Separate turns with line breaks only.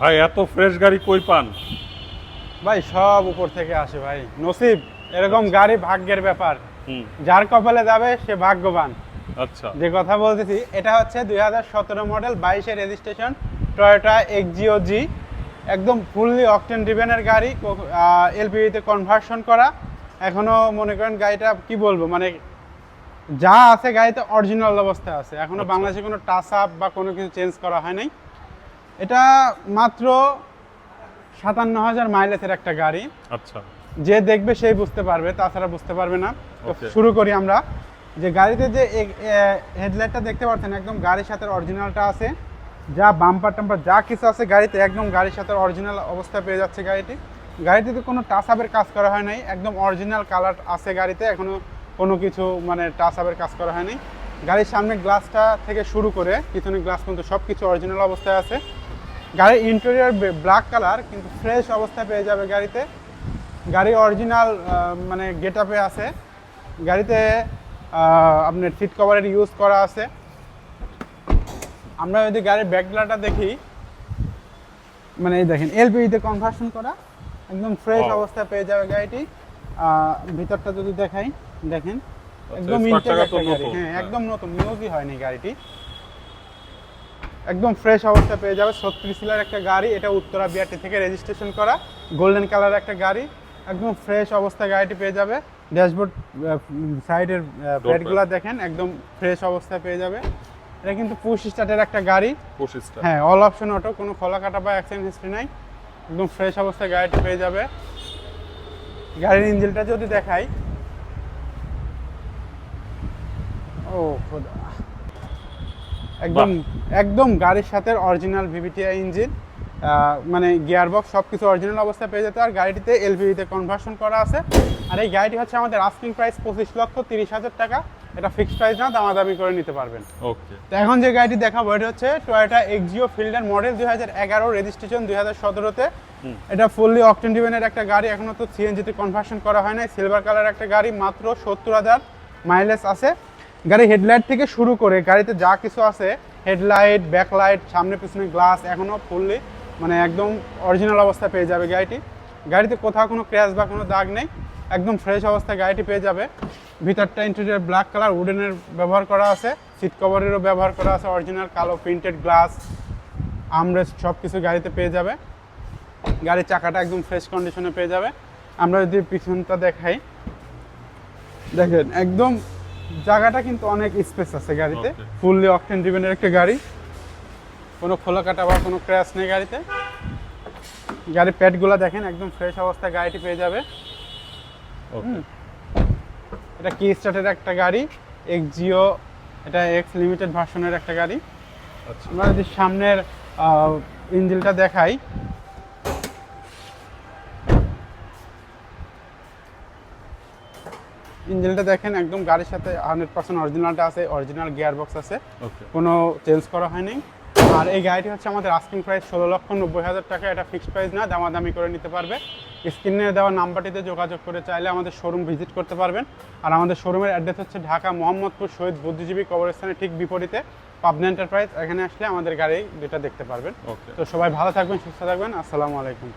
ভাই এত ফ্রেশ গাড়ি কই পান?
ভাই সব উপর থেকে আসে ভাই। নসিব এরকম গাড়ি ভাগ্যের ব্যাপার।
হুম।
যার কপালে যাবে সে ভাগ্যবান।
আচ্ছা।
যে কথা বলতেছি এটা হচ্ছে দুই হাজার সতেরো মডেল বাইশের রেজিস্ট্রেশন টয়োটা এক্সিও জি একদম ফুললি অকটেন ডিভেনের গাড়ি এলপিভিতে কনভার্সন করা। এখনও মনে করেন গাড়িটা কি বলব মানে যা আছে গাড়িতে অরিজিনাল অবস্থায় আছে। এখনও
আচ্ছা।
বাংলাদেশে কোনো টাচ আপ বা কোনো কিছু চেঞ্জ করা হয় নাই। এটা মাত্র সাতান্ন হাজার মাইলেজের একটা গাড়ি।
আচ্ছা।
যে দেখবে সেই বুঝতে পারবে তাছাড়া বুঝতে পারবে না। শুরু করি আমরা। যে গাড়িতে যে হেডলাইটটা দেখতে পাচ্ছেন একদম গাড়ির সাথে অরিজিনালটা আছে। যা বাম্পার টাম্পার যা কিছু আছে গাড়িতে একদম গাড়ির সাথে অরিজিনাল অবস্থা পেয়ে যাচ্ছে গাড়িটি। গাড়িটিতে কোনো টাচ আপের কাজ করা হয় নাই। একদম অরিজিনাল কালার আছে গাড়িতে। এখনও কোনো কিছু মানে টাচ আপের কাজ করা হয়নি। গাড়ির সামনে গ্লাসটা থেকে শুরু করে পিছনে গ্লাস পর্যন্ত সব কিছু অরিজিনাল অবস্থায় আছে। গাড়ির ইন্টেরিয়ার ব্ল্যাক কালার কিন্তু ফ্রেশ অবস্থায় পেয়ে যাবে গাড়িতে। গাড়ি অরিজিনাল মানে গেট আপে আছে। গাড়িতে আপনার সিট কভারের ইউজ করা আছে। আমরা যদি গাড়ির ব্যাকগ্লাটা দেখি মানে এই দেখেন এলপিতে কনভার্সন করা একদম ফ্রেশ অবস্থায় পেয়ে যাবে গাড়িটি। ভিতরটা যদি দেখাই দেখেন। একদম গাড়ি।
নতুন,
হ্যাঁ
হ্যাঁ।
একদম নতুন ইউজই হয়নি গাড়িটি। একদম ফ্রেশ অবস্থা পেয়ে যাবে ছত্রিশ সিলার একটা গাড়ি এটা উত্তরা বিআরটি থেকে রেজিস্ট্রেশন করা গোল্ডেন কালার একটা গাড়ি একদম ফ্রেশ অবস্থায় গাড়িটি পেয়ে যাবে। ড্যাশবোর্ড সাইডের প্লেটগুলো দেখেন একদম ফ্রেশ অবস্থায় পেয়ে যাবে। এটা কিন্তু পুশ স্টার্টের একটা গাড়ি।
পঁচিশটা
হ্যাঁ অল অপশন অটো কোনো খোলা কাটা বা অ্যাক্সিডেন্ট হিস্ট্রি নাই। একদম ফ্রেশ অবস্থায় গাড়িটি পেয়ে যাবে। গাড়ির ইঞ্জিনটা যদি দেখাই ও খোদা। একদম একদম গাড়ির সাথে অরিজিনাল ভিভিটিআই ইঞ্জিন মানে গিয়ার বক্স সব কিছু অরিজিনাল অবস্থায় পেয়ে যেতে আর গাড়িটিতে এলভিতে কনভার্সন করা আছে। আর এই গাড়িটি হচ্ছে আমাদের আস্কিং প্রাইস পঁচিশ লক্ষ তিরিশ হাজার টাকা। এটা ফিক্সড প্রাইস না দামাদামি করে নিতে পারবেন।
ওকে।
তো এখন যে গাড়িটি দেখাবো এটা হচ্ছে টয়োটা এক্সিও ফিল্ডার মডেল দুই হাজার এগারো রেজিস্ট্রেশন দুই হাজার সতেরোতে। এটা ফুললি অকটেন ডিভেনের একটা গাড়ি। এখনও তো সিএনজিতে কনভার্সন করা হয় নাই। সিলভার কালার একটা গাড়ি মাত্র সত্তর হাজার মাইলেজ আছে। গাড়ি হেডলাইট থেকে শুরু করে গাড়িতে যা কিছু আছে, হেডলাইট, ব্যাকলাইট, সামনে পিছনে গ্লাস এখনও ফুললি মানে একদম অরিজিনাল অবস্থায় পেয়ে যাবে গাড়িটি। গাড়িতে কোথাও কোনো ক্র্যাশ বা কোনো দাগ নেই, একদম ফ্রেশ অবস্থায় গাড়িটি পেয়ে যাবে। ভিতরটা ইন্টেরিয়র ব্ল্যাক কালার উডেনের ব্যবহার করা আছে সিট কভারেরও ব্যবহার করা আছে অরিজিনাল কালো প্রিন্টেড গ্লাস আমরেস্ট সব কিছু গাড়িতে পেয়ে যাবে। গাড়ির চাকাটা একদম ফ্রেশ কন্ডিশনে পেয়ে যাবে। আমরা যদি পিছনটা দেখাই, দেখেন, একদম জায়গাটা কিন্তু অনেক স্পেস আছে গাড়িতে। ফুললি অকটেন ড্রিভেনের একটা গাড়ি। কোনো খোলা কাটা বা কোনো ক্র্যাশ নেই গাড়িতে। গাড়ির প্যাডগুলো দেখেন একদম ফ্রেশ অবস্থায় গাড়িটি পেয়ে যাবে। এটা কি স্টার্টের একটা গাড়ি এক্স জিও এটা এক্স লিমিটেড ভার্সনের একটা গাড়ি।
আচ্ছা।
আমরা যদি সামনের ইঞ্জিনটা দেখাই ইঞ্জিনটা দেখেন একদম গাড়ির সাথে হান্ড্রেড পার্সেন্ট অরিজিনালটা আছে অরিজিনাল গিয়ার বক্স আছে কোনো চেঞ্জ করা হয়নি। আর এই গাড়িটি হচ্ছে আমাদের আস্কিং প্রাইস ষোলো লক্ষ নব্বই হাজার টাকা এটা ফিক্সড প্রাইস না দামাদামি করে নিতে পারবে। স্ক্রিনে দেওয়া নাম্বারটিতে যোগাযোগ করে চাইলে আমাদের শোরুম ভিজিট করতে পারবেন। আর আমাদের শোরুমের অ্যাড্রেস হচ্ছে ঢাকা মোহাম্মদপুর শহীদ বুদ্ধিজীবী কবরস্থানের ঠিক বিপরীতে। পাবনা এন্টারপ্রাইজ এখানে আসলে আমাদের গাড়ি যেটা দেখতে পারবেন। তো সবাই ভালো থাকবেন সুস্থ থাকবেন। আসসালামু আলাইকুম।